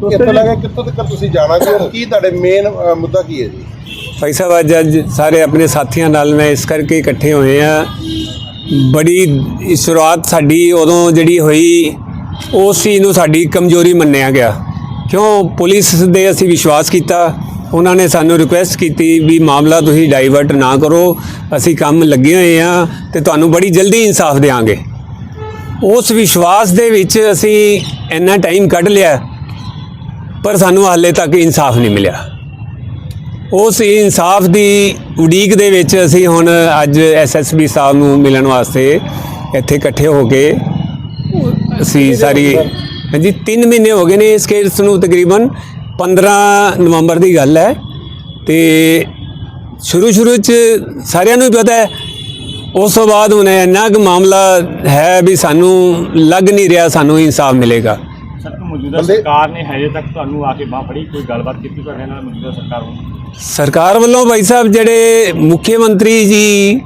ਕਿੱਥੋਂ ਤੱਕ ਤੁਸੀਂ ਜਾਣਾ ਜੀ ਔਰ ਕੀ ਤੁਹਾਡੇ ਮੇਨ ਮੁੱਦਾ ਕੀ ਹੈ ਜੀ? ਭਾਈ ਸਾਹਿਬ ਅੱਜ ਅੱਜ ਸਾਰੇ ਆਪਣੇ ਸਾਥੀਆਂ ਨਾਲ ਮੈਂ ਇਸ ਕਰਕੇ ਇਕੱਠੇ ਹੋਏ ਆ ਬੜੀ ਸ਼ੁਰੂਆਤ ਸਾਡੀ ਉਦੋਂ ਜਿਹੜੀ ਹੋਈ ਉਸ ਚੀਜ਼ ਨੂੰ ਸਾਡੀ ਕਮਜ਼ੋਰੀ ਮੰਨਿਆ ਗਿਆ। ਕਿਉਂ? ਪੁਲਿਸ ਦੇ ਅਸੀਂ ਵਿਸ਼ਵਾਸ ਕੀਤਾ। ਉਹਨਾਂ ਨੇ ਸਾਨੂੰ ਰਿਕੁਐਸਟ ਕੀਤੀ ਵੀ ਮਾਮਲਾ ਤੁਸੀਂ ਡਾਈਵਰਟ ਨਾ ਕਰੋ। ਅਸੀਂ ਕੰਮ ਲੱਗੇ ਹੋਏ ਆ ਤੇ ਤੁਹਾਨੂੰ ਬੜੀ ਜਲਦੀ ਇਨਸਾਫ ਦੇਵਾਂਗੇ ਉਸ ਵਿਸ਼ਵਾਸ ਦੇ ਵਿੱਚ ਅਸੀਂ ਇੰਨਾ ਟਾਈਮ ਕੱਢ ਲਿਆ। ਪਰ ਸਾਨੂੰ ਹਾਲੇ ਤੱਕ ਇਨਸਾਫ ਨਹੀਂ ਮਿਲਿਆ। ਉਸ ਇਨਸਾਫ ਦੀ ਉਡੀਕ ਦੇ ਵਿੱਚ ਅਸੀਂ ਹੁਣ ਅੱਜ ਐਸਐਸਬੀ ਸਾਹਿਬ ਨੂੰ ਮਿਲਣ ਵਾਸਤੇ ਇੱਥੇ ਇਕੱਠੇ ਹੋ ਕੇ ਅਸੀਂ ਸਾਰੀ ਹਾਂਜੀ 3 ਮਹੀਨੇ ਹੋ ਗਏ ਨੇ ਇਸ ਕੇਸ ਨੂੰ ਤਕਰੀਬਨ। 15 ਨਵੰਬਰ ਦੀ ਗੱਲ ਹੈ ਤੇ ਸ਼ੁਰੂ ਸ਼ੁਰੂ ਚ ਸਾਰਿਆਂ ਨੂੰ ਹੀ ਪਤਾ ਹੈ। ਉਸ ਤੋਂ ਬਾਅਦ ਹੁਣ ਇੰਨਾ ਕੁ ਮਾਮਲਾ ਹੈ ਵੀ ਸਾਨੂੰ ਲੱਗ ਨਹੀਂ ਰਿਹਾ ਸਾਨੂੰ ਇਨਸਾਫ ਮਿਲੇਗਾ। ਮੌਜੂਦਾ ਬੰਦੇ- ਸਰਕਾਰ ਨੇ ਹਜੇ ਤੱਕ ਤੁਹਾਨੂੰ ਆ ਕੇ ਬਾਹ ਫੜੀ ਕੋਈ ਗੱਲਬਾਤ ਕੀਤੀ ਤੁਹਾਡੇ ਨਾਲ ਮੌਜੂਦਾ ਸਰਕਾਰ ਵੱਲੋਂ? ਸਰਕਾਰ ਵੱਲੋਂ ਭਾਈ ਸਾਹਿਬ ਜਿਹੜੇ ਮੁੱਖ ਮੰਤਰੀ ਜੀ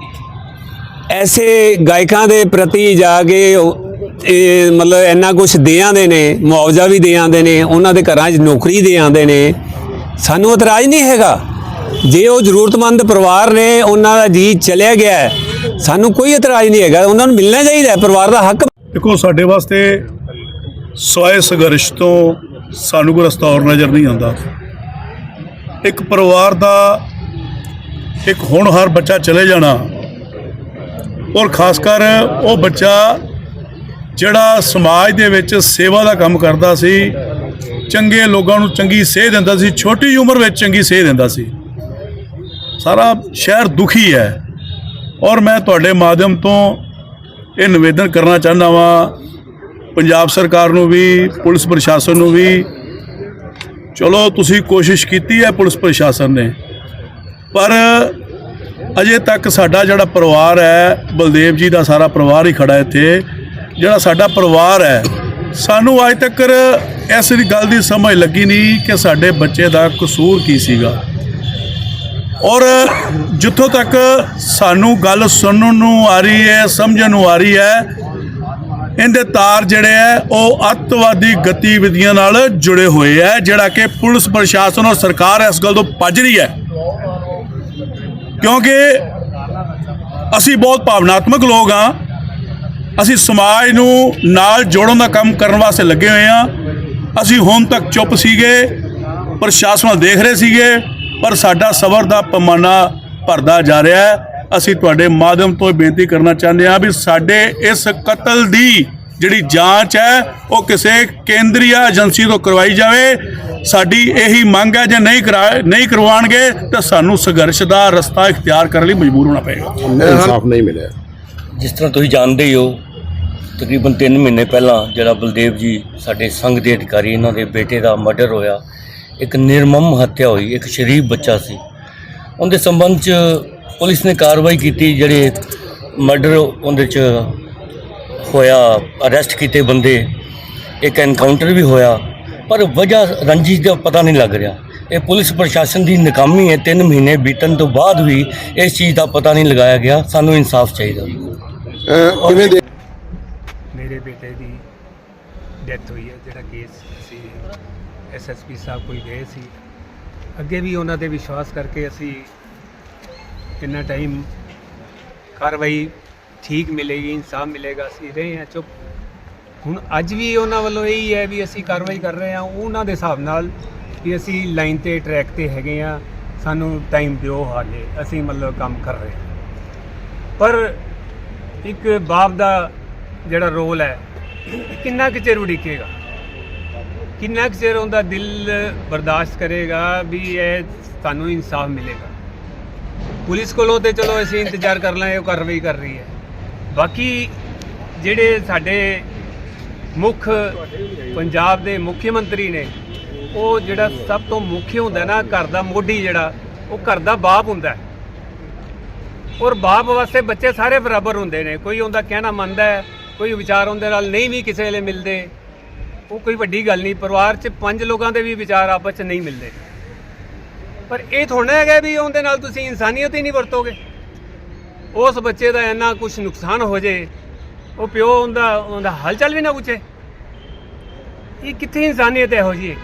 ਐਸੇ ਗਾਇਕਾਂ ਦੇ ਪ੍ਰਤੀ ਜਾ ਕੇ ਉਹ- ਇਹ ਮਤਲਬ ਇੰਨਾ ਕੁਝ ਦੇ ਆਂਦੇ ਨੇ ਮੁਆਵਜ਼ਾ ਵੀ ਦੇ ਆਂਦੇ ਨੇ ਉਹਨਾਂ ਦੇ ਘਰਾਂ 'ਚ ਨੌਕਰੀ ਦੇ ਆਂਦੇ ਨੇ ਸਾਨੂੰ ਇਤਰਾਜ਼ ਨਹੀਂ ਹੈਗਾ। ਜੇ ਉਹ ਜ਼ਰੂਰਤਮੰਦ ਪਰਿਵਾਰ ਨੇ ਉਹਨਾਂ ਦਾ ਜੀ ਚਲਿਆ ਗਿਆ ਹੈ, ਸਾਨੂੰ ਕੋਈ ਇਤਰਾਜ਼ ਨਹੀਂ ਹੈਗਾ ਉਹਨਾਂ ਨੂੰ ਮਿਲਣਾ ਚਾਹੀਦਾ ਹੈ, ਪਰਿਵਾਰ ਦਾ ਹੱਕ ਦੇਖੋ ਸਾਡੇ ਵਾਸਤੇ ਸਵਾਏ ਸੰਘਰਸ਼ ਤੋਂ ਸਾਨੂੰ ਕੋਈ ਰਸਤਾ ਹੋਰ ਨਜ਼ਰ ਨਹੀਂ ਆਉਂਦਾ। ਇੱਕ ਪਰਿਵਾਰ ਦਾ ਇੱਕ ਹੋਣਹਾਰ ਬੱਚਾ ਚਲੇ ਜਾਣਾ ਔਰ ਖਾਸ ਕਰ ਉਹ ਬੱਚਾ ਜਿਹੜਾ ਸਮਾਜ ਦੇ ਵਿੱਚ ਸੇਵਾ ਦਾ ਕੰਮ ਕਰਦਾ ਸੀ, ਚੰਗੇ ਲੋਕਾਂ ਨੂੰ ਚੰਗੀ ਸੇਧ ਦਿੰਦਾ ਸੀ, ਛੋਟੀ ਉਮਰ ਵਿੱਚ ਚੰਗੀ ਸੇਧ ਦਿੰਦਾ ਸੀ। ਸਾਰਾ ਸ਼ਹਿਰ ਦੁਖੀ ਹੈ। ਔਰ ਮੈਂ ਤੁਹਾਡੇ ਮਾਧਿਅਮ ਤੋਂ ਇਹ ਨਿਵੇਦਨ ਕਰਨਾ ਚਾਹੁੰਦਾ ਵਾਂ ਪੰਜਾਬ ਸਰਕਾਰ ਨੂੰ ਵੀ, ਪੁਲਿਸ ਪ੍ਰਸ਼ਾਸਨ ਨੂੰ ਵੀ। ਚਲੋ, ਤੁਸੀਂ ਕੋਸ਼ਿਸ਼ ਕੀਤੀ ਹੈ ਪੁਲਿਸ ਪ੍ਰਸ਼ਾਸਨ ਨੇ। ਪਰ ਅਜੇ ਤੱਕ ਸਾਡਾ ਜਿਹੜਾ ਪਰਿਵਾਰ ਹੈ, ਬਲਦੇਵ ਜੀ ਦਾ ਸਾਰਾ ਪਰਿਵਾਰ ਹੀ ਖੜਾ ਇੱਥੇ। ਜਿਹੜਾ ਸਾਡਾ ਪਰਿਵਾਰ ਹੈ, ਸਾਨੂੰ ਅੱਜ ਤੱਕ ਇਸ ਗੱਲ ਦੀ ਸਮਝ ਲੱਗੀ ਨਹੀਂ ਕਿ ਸਾਡੇ ਬੱਚੇ ਦਾ ਕਸੂਰ ਕੀ ਸੀਗਾ। ਔਰ ਜਿੱਥੋਂ ਤੱਕ ਸਾਨੂੰ ਗੱਲ ਸੁਣਨ ਨੂੰ ਆ ਰਹੀ ਹੈ, ਸਮਝਣ ਨੂੰ ਆ ਰਹੀ ਹੈ ਇਹਦੇ ਤਾਰ ਜਿਹੜੇ ਹੈ ਉਹ ਅੱਤਵਾਦੀ ਗਤੀਵਿਧੀਆਂ ਨਾਲ ਜੁੜੇ ਹੋਏ ਹੈ ਜਿਹੜਾ ਕਿ ਪੁਲਿਸ ਪ੍ਰਸ਼ਾਸਨ ਔਰ ਸਰਕਾਰ ਇਸ ਗੱਲ ਤੋਂ ਭੱਜ ਰਹੀ ਹੈ। ਕਿਉਂਕਿ ਅਸੀਂ ਬਹੁਤ ਭਾਵਨਾਤਮਕ ਲੋਕ ਹਾਂ। ਅਸੀਂ ਸਮਾਜ ਨੂੰ ਨਾਲ ਜੋੜਨ ਦਾ ਕੰਮ ਕਰਨ ਵਾਸਤੇ ਲੱਗੇ ਹੋਏ ਹਾਂ। ਅਸੀਂ ਹੁਣ ਤੱਕ ਚੁੱਪ ਸੀਗੇ, ਪ੍ਰਸ਼ਾਸਨ ਦੇਖ ਰਹੇ ਸੀਗੇ, ਪਰ ਸਾਡਾ ਸਬਰ ਦਾ ਪੈਮਾਨਾ ਭਰਦਾ ਜਾ ਰਿਹਾ ਹੈ। ਅਸੀਂ ਤੁਹਾਡੇ ਮਾਧਿਅਮ ਤੋਂ ਇਹ ਬੇਨਤੀ ਕਰਨਾ ਚਾਹੁੰਦੇ ਹਾਂ ਵੀ ਸਾਡੇ ਇਸ ਕਤਲ ਦੀ ਜਿਹੜੀ ਜਾਂਚ ਹੈ ਉਹ ਕਿਸੇ ਕੇਂਦਰੀ ਏਜੰਸੀ ਤੋਂ ਕਰਵਾਈ ਜਾਵੇ। ਸਾਡੀ ਇਹੀ ਮੰਗ ਹੈ ਜੇ ਨਹੀਂ ਕਰਾ ਨਹੀਂ ਕਰਵਾਉਣਗੇ ਤਾਂ ਸਾਨੂੰ ਸੰਘਰਸ਼ ਦਾ ਰਸਤਾ ਇਖਤਿਆਰ ਕਰਨ ਲਈ ਮਜਬੂਰ ਹੋਣਾ ਪਏਗਾ। ਇਨਸਾਫ ਨਹੀਂ ਮਿਲਿਆ। ਜਿਸ ਤਰ੍ਹਾਂ ਤੁਸੀਂ ਜਾਣਦੇ ਹੀ ਹੋ ਤਕਰੀਬਨ 3 ਮਹੀਨੇ ਪਹਿਲਾਂ ਜਿਹੜਾ ਬਲਦੇਵ ਜੀ ਸਾਡੇ ਸੰਘ ਦੇ ਅਧਿਕਾਰੀ ਇਹਨਾਂ ਦੇ ਬੇਟੇ ਦਾ ਮਰਡਰ ਹੋਇਆ ਇੱਕ ਨਿਰਮਮ ਹੱਤਿਆ ਹੋਈ ਇੱਕ ਸ਼ਰੀਫ ਬੱਚਾ ਸੀ। ਉਹਦੇ ਸੰਬੰਧ ਚ ਪੁਲਿਸ ਨੇ ਕਾਰਵਾਈ ਕੀਤੀ ਜਿਹੜੇ ਮਰਡਰ ਉਹਦੇ ਚ ਹੋਇਆ ਅਰੈਸਟ ਕੀਤੇ ਬੰਦੇ ਇੱਕ ਐਨਕਾਊਂਟਰ ਵੀ ਹੋਇਆ ਪਰ ਵਜ੍ਹਾ ਰੰਜਿਸ਼ ਦਾ ਪਤਾ ਨਹੀਂ ਲੱਗ ਰਿਹਾ। ਇਹ ਪੁਲਿਸ ਪ੍ਰਸ਼ਾਸਨ ਦੀ ਨਾਕਾਮੀ ਹੈ 3 ਮਹੀਨੇ ਬੀਤਣ ਤੋਂ ਬਾਅਦ ਵੀ ਇਸ ਚੀਜ਼ ਦਾ ਪਤਾ ਨਹੀਂ ਲਗਾਇਆ ਗਿਆ ਸਾਨੂੰ ਇਨਸਾਫ ਚਾਹੀਦਾ। ਕਿਵੇਂ ਦੇ ਮੇਰੇ ਬੇਟੇ ਦੀ ਡੈਥ ਹੋਈ ਹੈ ਜਿਹੜਾ ਕੇਸ ਅਸੀਂ ਐਸਐਸਪੀ ਸਾਹਿਬ ਕੋਲ ਗਏ ਸੀ। ਅੱਗੇ ਵੀ ਉਹਨਾਂ ਦੇ ਵਿਸ਼ਵਾਸ ਕਰਕੇ ਅਸੀਂ ਕਿੰਨਾ ਟਾਈਮ ਕਾਰਵਾਈ ਠੀਕ ਮਿਲੇਗੀ, ਇਨਸਾਫ ਮਿਲੇਗਾ, ਅਸੀਂ ਰਹੇ ਹਾਂ ਚੁੱਪ। ਹੁਣ ਅੱਜ ਵੀ ਉਹਨਾਂ ਵੱਲੋਂ ਇਹੀ ਹੈ ਵੀ ਅਸੀਂ ਕਾਰਵਾਈ ਕਰ ਰਹੇ ਹਾਂ, ਉਹਨਾਂ ਦੇ ਹਿਸਾਬ ਨਾਲ ਵੀ ਅਸੀਂ ਲਾਈਨ ਤੇ ਟਰੈਕ ਤੇ ਹੈਗੇ ਹਾਂ, ਸਾਨੂੰ ਟਾਈਮ ਦਿਓ ਹਾਲੇ ਅਸੀਂ ਮਤਲਬ ਕੰਮ ਕਰ ਰਹੇ ਹਾਂ। ਪਰ ਇੱਕ ਬਾਪ ਦਾ ਜਿਹੜਾ ਰੋਲ ਹੈ ਕਿੰਨਾ ਕੁ ਚਿਰ ਉਡੀਕੇਗਾ? ਕਿੰਨਾ ਕੁ ਚਿਰ ਉਹਦਾ ਦਿਲ ਬਰਦਾਸ਼ਤ ਕਰੇਗਾ ਵੀ ਇਹ ਸਾਨੂੰ ਇਨਸਾਫ ਮਿਲੇਗਾ? ਪੁਲਿਸ ਕੋਲੋਂ ਤੇ ਚਲੋ ਅਸੀਂ ਇੰਤਜ਼ਾਰ ਕਰ ਲਾਂਗੇ, ਉਹ ਕਾਰਵਾਈ ਕਰ ਰਹੀ ਹੈ। ਬਾਕੀ ਜਿਹੜੇ ਸਾਡੇ ਮੁੱਖ ਪੰਜਾਬ ਦੇ ਮੁੱਖ ਮੰਤਰੀ ਨੇ, ਉਹ ਜਿਹੜਾ ਸਭ ਤੋਂ ਮੁੱਖ ਹੁੰਦਾ ਨਾ ਘਰ ਦਾ ਮੋਢੀ ਜਿਹੜਾ, ਉਹ ਘਰ ਦਾ ਬਾਪ ਹੁੰਦਾ। ਔਰ ਬਾਪ ਵਾਸਤੇ ਬੱਚੇ ਸਾਰੇ ਬਰਾਬਰ ਹੁੰਦੇ ਨੇ, ਕੋਈ ਉਹਦਾ ਕਹਿਣਾ ਮੰਨਦਾ ਹੈ, ਕੋਈ ਵਿਚਾਰ ਉਹਦੇ ਨਾਲ ਨਹੀਂ ਵੀ ਕਿਸੇ ਵੇਲੇ ਮਿਲਦੇ। ਉਹ ਕੋਈ ਵੱਡੀ ਗੱਲ ਨਹੀਂ, ਪਰਿਵਾਰ 'ਚ ਪੰਜ ਲੋਕਾਂ ਦੇ ਵੀ ਵਿਚਾਰ ਆਪਸ 'ਚ ਨਹੀਂ ਮਿਲਦੇ। ਪਰ ਇਹ ਥੋੜਾ ਹੈਗਾ ਵੀ ਉਹਦੇ ਨਾਲ ਤੁਸੀਂ ਇਨਸਾਨੀਅਤ ਹੀ ਨਹੀਂ ਵਰਤੋਗੇ। ਉਸ ਬੱਚੇ ਦਾ ਇੰਨਾ ਕੁਝ ਨੁਕਸਾਨ ਹੋ ਜੇ, ਉਹ ਪਿਓ ਉਹਦਾ ਉਹਦਾ ਹਾਲ ਚਾਲ ਵੀ ਨਾ ਪੁੱਛੇ। ਇਹ ਕਿੱਥੇ ਇਨਸਾਨੀਅਤ ਇਹੋ ਜਿਹੀ ਹੈ?